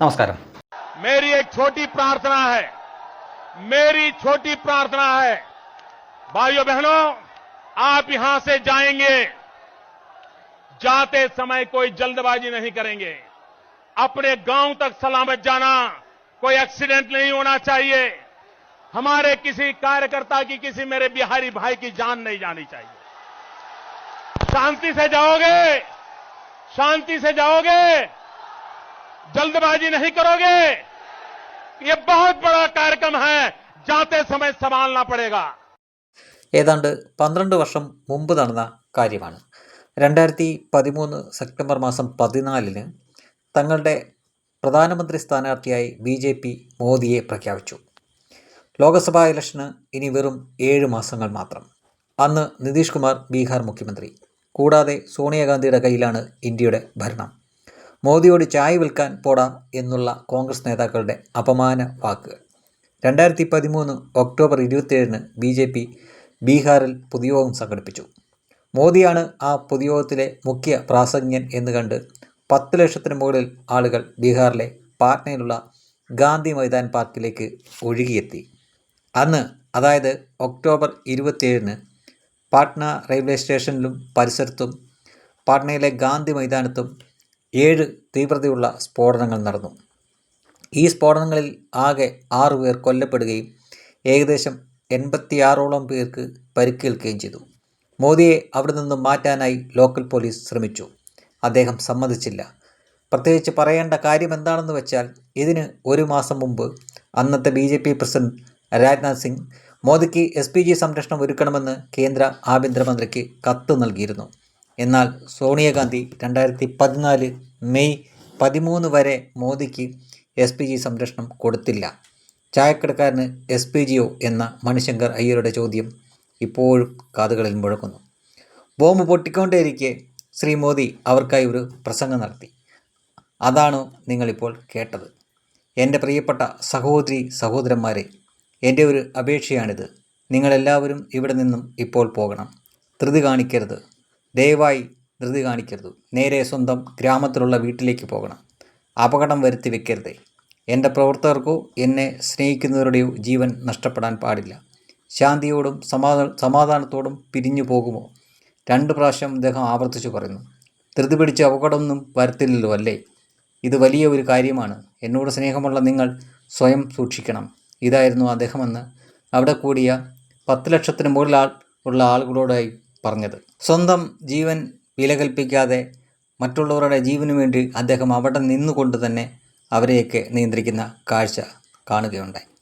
നമസ്കാരം मेरी एक छोटी प्रार्थना है मेरी छोटी प्रार्थना है भाइयों बहनों आप यहां से जाएंगे जाते समय कोई जल्दबाजी नहीं करेंगे अपने गांव तक सलामत जाना कोई एक्सीडेंट नहीं होना चाहिए हमारे किसी कार्यकर्ता की किसी मेरे बिहारी भाई की जान नहीं जानी चाहिए शांति से जाओगे शांति से जाओगे जल्दबाजी नहीं करोगे ये बहुत बड़ा कार्यक्रम है जाते समय संभालना पड़ेगा ഏതാണ്ട് പന്ത്രണ്ട് വർഷം മുമ്പ് നടന്ന കാര്യമാണ് രണ്ടായിരത്തി പതിമൂന്ന് സെപ്റ്റംബർ മാസം പതിനാലിന് തങ്ങളുടെ പ്രധാനമന്ത്രി സ്ഥാനാർത്ഥിയായി ബി ജെ പി മോദിയെ പ്രഖ്യാപിച്ചു ലോക്സഭാ ഇലക്ഷന് ഇനി വെറും ഏഴ് മാസങ്ങൾ മാത്രം അന്ന് നിതീഷ് കുമാർ ബീഹാർ മുഖ്യമന്ത്രി കൂടാതെ സോണിയാഗാന്ധിയുടെ കയ്യിലാണ് ഇന്ത്യയുടെ ഭരണം മോദിയോട് ചായ വിൽക്കാൻ പോടാം എന്നുള്ള കോൺഗ്രസ് നേതാക്കളുടെ അപമാന വാക്കുകൾ രണ്ടായിരത്തി പതിമൂന്ന് ഒക്ടോബർ ഇരുപത്തിയേഴിന് ബി ജെ പി ബീഹാറിൽ പൊതുയോഗം സംഘടിപ്പിച്ചു. മോദിയാണ് ആ പൊതുയോഗത്തിലെ മുഖ്യ പ്രാസംഗ്യൻ എന്ന് കണ്ട് പത്ത് ലക്ഷത്തിന് മുകളിൽ ആളുകൾ ബീഹാറിലെ പാറ്റ്നയിലുള്ള ഗാന്ധി മൈതാൻ പാർക്കിലേക്ക് ഒഴുകിയെത്തി. അന്ന് അതായത് ഒക്ടോബർ ഇരുപത്തിയേഴിന് പാട്ന റെയിൽവേ സ്റ്റേഷനിലും പരിസരത്തും പാട്നയിലെ ഗാന്ധി മൈതാനത്തും ഏഴ് തീവ്രതയുള്ള സ്ഫോടനങ്ങൾ നടന്നു. ഈ സ്ഫോടനങ്ങളിൽ ആകെ ആറു പേർ കൊല്ലപ്പെടുകയും ഏകദേശം എൺപത്തിയാറോളം പേർക്ക് പരിക്കേൽക്കുകയും ചെയ്തു. മോദിയെ അവിടെ നിന്നും മാറ്റാനായി ലോക്കൽ പോലീസ് ശ്രമിച്ചു. അദ്ദേഹം സമ്മതിച്ചില്ല. പ്രത്യേകിച്ച് പറയേണ്ട കാര്യം എന്താണെന്ന് വെച്ചാൽ ഇതിന് ഒരു മാസം മുമ്പ് അന്നത്തെ B J P president Rajnath Singh മോദിക്ക് എസ് പി ജി സംരക്ഷണം ഒരുക്കണമെന്ന് കേന്ദ്ര ആഭ്യന്തരമന്ത്രിക്ക് കത്ത് നൽകിയിരുന്നു. എന്നാൽ സോണിയാഗാന്ധി രണ്ടായിരത്തി പതിനാല് മെയ് പതിമൂന്ന് വരെ മോദിക്ക് എസ് പി ജി സംരക്ഷണം കൊടുത്തില്ല. ചായക്കടക്കാരന് എസ് പി ജിയോ എന്ന മണിശങ്കർ അയ്യരുടെ ചോദ്യം ഇപ്പോഴും കാതുകളിൽ മുഴക്കുന്നു. ബോംബ് പൊട്ടിക്കൊണ്ടേയിരിക്കെ ശ്രീ മോദി അവർക്കായി ഒരു പ്രസംഗം നടത്തി. അതാണോ നിങ്ങളിപ്പോൾ കേട്ടത്. എന്റെ പ്രിയപ്പെട്ട സഹോദരി സഹോദരന്മാരെ എന്റെ ഒരു അപേക്ഷയാണിത്. നിങ്ങളെല്ലാവരും ഇവിടെ നിന്നും ഇപ്പോൾ പോകണം. ധൃതി കാണിക്കരുത്. ദയവായി ധൃതി കാണിക്കരുത്. നേരെ സ്വന്തം ഗ്രാമത്തിലുള്ള വീട്ടിലേക്ക് പോകണം. അപകടം വരുത്തി വെക്കരുത്. എന്റെ പ്രവർത്തകർക്കോ എന്നെ സ്നേഹിക്കുന്നവരുടെയോ ജീവൻ നഷ്ടപ്പെടാൻ പാടില്ല. ശാന്തിയോടും സമാധാന സമാധാനത്തോടും പിരിഞ്ഞു പോകുമോ? രണ്ട് പ്രാവശ്യം അദ്ദേഹം ആവർത്തിച്ചു പറയുന്നു. ധൃതി പിടിച്ച് അപകടമൊന്നും വരത്തില്ലല്ലോ അല്ലേ? ഇത് വലിയ ഒരു കാര്യമാണ്. എന്നോട് സ്നേഹമുള്ള നിങ്ങൾ സ്വയം സൂക്ഷിക്കണം. ഇതായിരുന്നു അദ്ദേഹമെന്ന് അവിടെ കൂടിയ പത്ത് ലക്ഷത്തിന് മുകളിൽ ആൾ ഉള്ള ആളുകളോടായി പറഞ്ഞത്. സ്വന്തം ജീവൻ വിലകൽപ്പിക്കാതെ മറ്റുള്ളവരുടെ ജീവനു വേണ്ടി അദ്ദേഹം അവിടെ നിന്നുകൊണ്ട് തന്നെ അവരെയൊക്കെ നിയന്ത്രിക്കുന്ന കാഴ്ച കാണുകയുണ്ടായി.